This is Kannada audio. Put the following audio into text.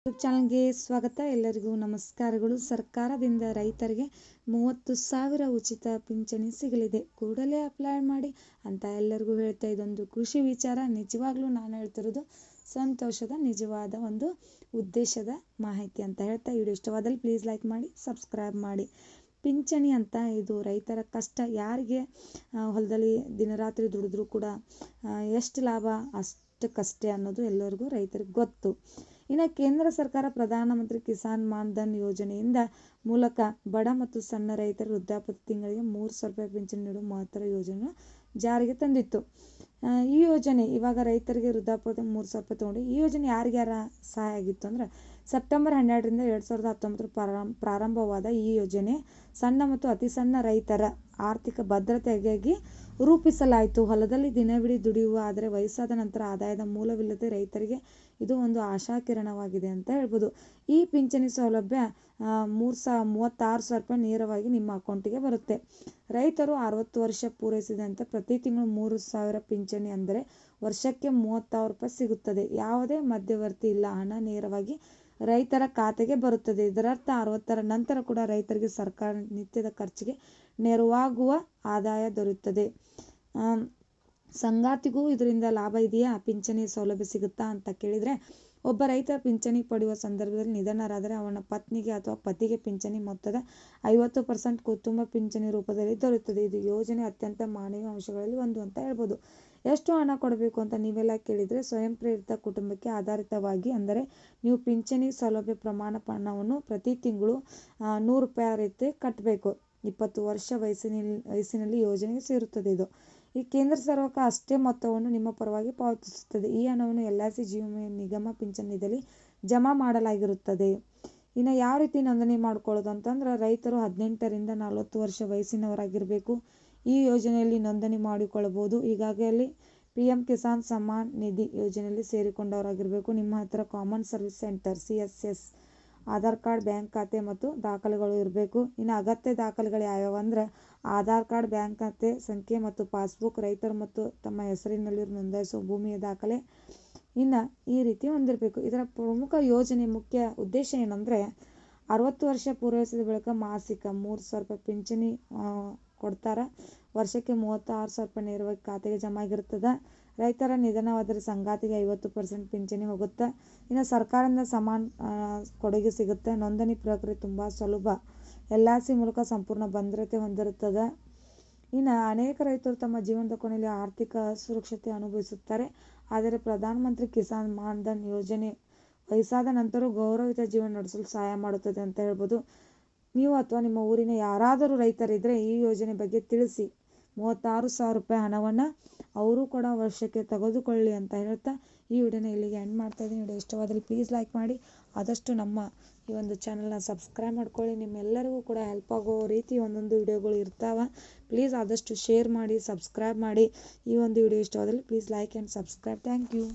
ಯೂಟ್ಯೂಬ್ ಚಾನಲ್ಗೆ ಸ್ವಾಗತ. ಎಲ್ಲರಿಗೂ ನಮಸ್ಕಾರಗಳು. ಸರ್ಕಾರದಿಂದ ರೈತರಿಗೆ ಮೂವತ್ತು ಸಾವಿರ ಉಚಿತ ಪಿಂಚಣಿ ಸಿಗಲಿದೆ. ಕೂಡಲೇ ಅಪ್ಲೈ ಮಾಡಿ ಅಂತ ಎಲ್ಲರಿಗೂ ಹೇಳ್ತಾ ಇದೊಂದು ಕೃಷಿ ವಿಚಾರ. ನಿಜವಾಗ್ಲೂ ನಾನು ಹೇಳ್ತಿರೋದು ಸಂತೋಷದ, ನಿಜವಾದ ಒಂದು ಉದ್ದೇಶದ ಮಾಹಿತಿ ಅಂತ ಹೇಳ್ತಾ ವಿಡಿಯೋ ಇಷ್ಟವಾದಲ್ಲಿ ಪ್ಲೀಸ್ ಲೈಕ್ ಮಾಡಿ ಸಬ್ಸ್ಕ್ರೈಬ್ ಮಾಡಿ. ಪಿಂಚಣಿ ಅಂತ ಇದು ರೈತರ ಕಷ್ಟ. ಯಾರಿಗೆ ಹೊಲದಲ್ಲಿ ದಿನರಾತ್ರಿ ದುಡಿದ್ರೂ ಕೂಡ ಎಷ್ಟು ಲಾಭ ಅಷ್ಟು ಅಷ್ಟಕ್ಕಷ್ಟೇ ಅನ್ನೋದು ಎಲ್ಲರಿಗೂ ರೈತರಿಗೆ ಗೊತ್ತು. ಇನ್ನು ಕೇಂದ್ರ ಸರ್ಕಾರ ಪ್ರಧಾನಮಂತ್ರಿ ಕಿಸಾನ್ ಮಾನ್ ಧನ್ ಯೋಜನೆಯಿಂದ ಮೂಲಕ ಬಡ ಮತ್ತು ಸಣ್ಣ ರೈತರ ವೃದ್ಧಾಪ್ಯ ತಿಂಗಳಿಗೆ ಮೂರು ಸಾವಿರ ರೂಪಾಯಿ ಪಿಂಚಣಿ ನೀಡುವ ಮಹತ್ತರ ಯೋಜನೆ ಜಾರಿಗೆ ತಂದಿತ್ತು. ಈ ಯೋಜನೆ ಇವಾಗ ರೈತರಿಗೆ ವೃದ್ಧಾಪ್ಯದ ಮೂರು ಸಾವಿರ ರೂಪಾಯಿ ತೊಗೊಂಡು, ಈ ಯೋಜನೆ ಯಾರಿಗ್ಯಾರ ಸಹಾಯ ಆಗಿತ್ತು ಅಂದ್ರೆ ಸೆಪ್ಟೆಂಬರ್ ಹನ್ನೆರಡರಿಂದ ಎರಡು ಸಾವಿರದ ಹತ್ತೊಂಬತ್ತರ ಪ್ರಾರಂಭ ಪ್ರಾರಂಭವಾದ ಈ ಯೋಜನೆ ಸಣ್ಣ ಮತ್ತು ಅತಿ ಸಣ್ಣ ರೈತರ ಆರ್ಥಿಕ ಭದ್ರತೆಗಾಗಿ ರೂಪಿಸಲಾಯಿತು. ಹೊಲದಲ್ಲಿ ದಿನವಿಡೀ ದುಡಿಯುವ, ಆದರೆ ವಯಸ್ಸಾದ ನಂತರ ಆದಾಯದ ಮೂಲವಿಲ್ಲದೆ ರೈತರಿಗೆ ಇದು ಒಂದು ಆಶಾಕಿರಣವಾಗಿದೆ ಅಂತ ಹೇಳ್ಬೋದು. ಈ ಪಿಂಚಣಿ ಸೌಲಭ್ಯ ಮೂವತ್ತಾರು ಸಾವಿರ ರೂಪಾಯಿ ನೇರವಾಗಿ ನಿಮ್ಮ ಅಕೌಂಟಿಗೆ ಬರುತ್ತೆ. ರೈತರು ಅರವತ್ತು ವರ್ಷ ಪೂರೈಸಿದಂತೆ ಪ್ರತಿ ತಿಂಗಳು ಮೂರು ಸಾವಿರ ಪಿಂಚಣಿ ಅಂದರೆ ವರ್ಷಕ್ಕೆ ಮೂವತ್ತಾರು ರೂಪಾಯಿ ಸಿಗುತ್ತದೆ. ಯಾವುದೇ ಮಧ್ಯವರ್ತಿ ಇಲ್ಲ, ಹಣ ನೇರವಾಗಿ ರೈತರ ಖಾತೆಗೆ ಬರುತ್ತದೆ. ಇದರರ್ಥ ಅರವತ್ತರ ನಂತರ ಕೂಡ ರೈತರಿಗೆ ಸರ್ಕಾರ ನಿತ್ಯದ ಖರ್ಚಿಗೆ ನೆರವಾಗುವ ಆದಾಯ ದೊರೆಯುತ್ತದೆ. ಸಂಗಾತಿಗೂ ಇದರಿಂದ ಲಾಭ ಇದೆಯಾ? ಪಿಂಚಣಿ ಸೌಲಭ್ಯ ಸಿಗುತ್ತಾ ಅಂತ ಕೇಳಿದರೆ, ಒಬ್ಬ ರೈತ ಪಿಂಚಣಿ ಪಡೆಯುವ ಸಂದರ್ಭದಲ್ಲಿ ನಿಧನರಾದರೆ ಅವನ ಪತ್ನಿಗೆ ಅಥವಾ ಪತಿಗೆ ಪಿಂಚಣಿ ಮೊತ್ತದ ಐವತ್ತು ಪರ್ಸೆಂಟ್ ಕುಟುಂಬ ಪಿಂಚಣಿ ರೂಪದಲ್ಲಿ ದೊರೆಯುತ್ತದೆ. ಇದು ಯೋಜನೆ ಅತ್ಯಂತ ಮಾನವೀಯ ಅಂಶಗಳಲ್ಲಿ ಒಂದು ಅಂತ ಹೇಳ್ಬೋದು. ಎಷ್ಟು ಹಣ ಕೊಡಬೇಕು ಅಂತ ನೀವೆಲ್ಲ ಕೇಳಿದರೆ, ಸ್ವಯಂ ಪ್ರೇರಿತ ಕುಟುಂಬಕ್ಕೆ ಆಧಾರಿತವಾಗಿ, ಅಂದರೆ ನೀವು ಪಿಂಚಣಿ ಸೌಲಭ್ಯ ಪ್ರಮಾಣ ಹಣವನ್ನು ಪ್ರತಿ ತಿಂಗಳು ನೂರು ರೂಪಾಯಿ ರೀತಿ ಕಟ್ಟಬೇಕು. ಇಪ್ಪತ್ತು ವರ್ಷ ವಯಸ್ಸಿನಲ್ಲಿ ವಯಸ್ಸಿನಲ್ಲಿ ಯೋಜನೆಗೆ ಸೇರುತ್ತದೆ ಇದು. ಈ ಕೇಂದ್ರ ಸರ್ಕಾರ ಅಷ್ಟೇ ಮೊತ್ತವನ್ನು ನಿಮ್ಮ ಪರವಾಗಿ ಪಾವತಿಸುತ್ತದೆ. ಈ ಹಣವನ್ನು ಎಲ್ ಐ ಸಿ ಜೀವ ನಿಗಮ ಪಿಂಚಣಿದಲ್ಲಿ ಜಮಾ ಮಾಡಲಾಗಿರುತ್ತದೆ. ಇನ್ನು ಯಾವ ರೀತಿ ನೋಂದಣಿ ಮಾಡ್ಕೊಳ್ಳೋದು ಅಂತಂದ್ರೆ, ರೈತರು ಹದಿನೆಂಟರಿಂದ ನಲವತ್ತು ವರ್ಷ ವಯಸ್ಸಿನವರಾಗಿರಬೇಕು. ಈ ಯೋಜನೆಯಲ್ಲಿ ನೋಂದಣಿ ಮಾಡಿಕೊಳ್ಳಬಹುದು. ಈಗಾಗಲೇ ಪಿ ಎಂ ಕಿಸಾನ್ ಸಮ್ಮಾನ್ ನಿಧಿ ಯೋಜನೆಯಲ್ಲಿ ಸೇರಿಕೊಂಡವರಾಗಿರಬೇಕು. ನಿಮ್ಮ ಹತ್ರ common service centre C S S Aadhaar card, bank ಖಾತೆ ಮತ್ತು ದಾಖಲೆಗಳು ಇರಬೇಕು. ಇನ್ನು ಅಗತ್ಯ ದಾಖಲೆಗಳು ಯಾವ್ಯಾವ ಅಂದ್ರೆ ಆಧಾರ್ ಕಾರ್ಡ್, ಬ್ಯಾಂಕ್ ಖಾತೆ ಸಂಖ್ಯೆ ಮತ್ತು ಪಾಸ್ಬುಕ್, ರೈತರು ಮತ್ತು ತಮ್ಮ ಹೆಸರಿನಲ್ಲಿ ನೋಂದಾಯಿಸುವ ಭೂಮಿಯ ದಾಖಲೆ. ಇನ್ನು ಈ ರೀತಿ ಹೊಂದಿರಬೇಕು. ಇದರ ಪ್ರಮುಖ ಯೋಜನೆ ಮುಖ್ಯ ಉದ್ದೇಶ ಏನಂದರೆ ಅರವತ್ತು ವರ್ಷ ಪೂರೈಸಿದ ಬಳಿಕ ಮಾಸಿಕ ಮೂರು ಸಾವಿರ ರೂಪಾಯಿ ಪಿಂಚಣಿ ಕೊಡ್ತಾರೆ. ವರ್ಷಕ್ಕೆ ಮೂವತ್ತಾರು ಸಾವಿರ ರೂಪಾಯಿ ನೇರವಾಗಿ ಖಾತೆಗೆ ಜಮಾ ಆಗಿರ್ತದೆ. ರೈತರ ನಿಧನವಾದರೆ ಸಂಗಾತಿಗೆ ಐವತ್ತು ಪರ್ಸೆಂಟ್ ಪಿಂಚಣಿ ಹೋಗುತ್ತೆ. ಇನ್ನು ಸರ್ಕಾರದಿಂದ ಸಮಾನ ಕೊಡುಗೆ ಸಿಗುತ್ತೆ. ನೋಂದಣಿ ಪ್ರಕ್ರಿಯೆ ತುಂಬ ಸುಲಭ. ಎಲ್ ಆರ್ ಸಿ ಮೂಲಕ ಸಂಪೂರ್ಣ ಭದ್ರತೆ ಹೊಂದಿರುತ್ತದೆ. ಇನ್ನು ಅನೇಕ ರೈತರು ತಮ್ಮ ಜೀವನದ ಕೊನೆಯಲ್ಲಿ ಆರ್ಥಿಕ ಸುರಕ್ಷತೆ ಅನುಭವಿಸುತ್ತಾರೆ. ಆದರೆ ಪ್ರಧಾನಮಂತ್ರಿ ಕಿಸಾನ್ ಮಾನ್ಧನ್ ಯೋಜನೆ ವಯಸ್ಸಾದ ನಂತರ ಗೌರವಿತ ಜೀವನ ನಡೆಸಲು ಸಹಾಯ ಮಾಡುತ್ತದೆ ಅಂತ ಹೇಳ್ಬೋದು. ನೀವು ಅಥವಾ ನಿಮ್ಮ ಊರಿನ ಯಾರಾದರೂ ರೈತರಿದ್ದರೆ ಈ ಯೋಜನೆ ಬಗ್ಗೆ ತಿಳಿಸಿ. ಮೂವತ್ತಾರು ಸಾವಿರ ರೂಪಾಯಿ ಹಣವನ್ನು ಅವರು ಕೂಡ ವರ್ಷಕ್ಕೆ ತೆಗೆದುಕೊಳ್ಳಿ ಅಂತ ಹೇಳ್ತಾ ಈ ವಿಡಿಯೋನ ಇಲ್ಲಿಗೆ ಎಂಡ್ ಮಾಡ್ತಾ ಇದ್ದೀನಿ. ವಿಡಿಯೋ ಇಷ್ಟವಾದಲ್ಲಿ ಪ್ಲೀಸ್ ಲೈಕ್ ಮಾಡಿ. ಆದಷ್ಟು ನಮ್ಮ ಈ ಒಂದು ಚಾನಲ್ನ ಸಬ್ಸ್ಕ್ರೈಬ್ ಮಾಡ್ಕೊಳ್ಳಿ. ನಿಮ್ಮೆಲ್ಲರಿಗೂ ಕೂಡ ಹೆಲ್ಪ್ ಆಗೋ ರೀತಿ ಒಂದೊಂದು ವಿಡಿಯೋಗಳು ಇರ್ತಾವೆ. ಪ್ಲೀಸ್ ಆದಷ್ಟು ಶೇರ್ ಮಾಡಿ ಸಬ್ಸ್ಕ್ರೈಬ್ ಮಾಡಿ. ಈ ಒಂದು ವಿಡಿಯೋ ಇಷ್ಟವಾದಲ್ಲಿ please like and subscribe thank you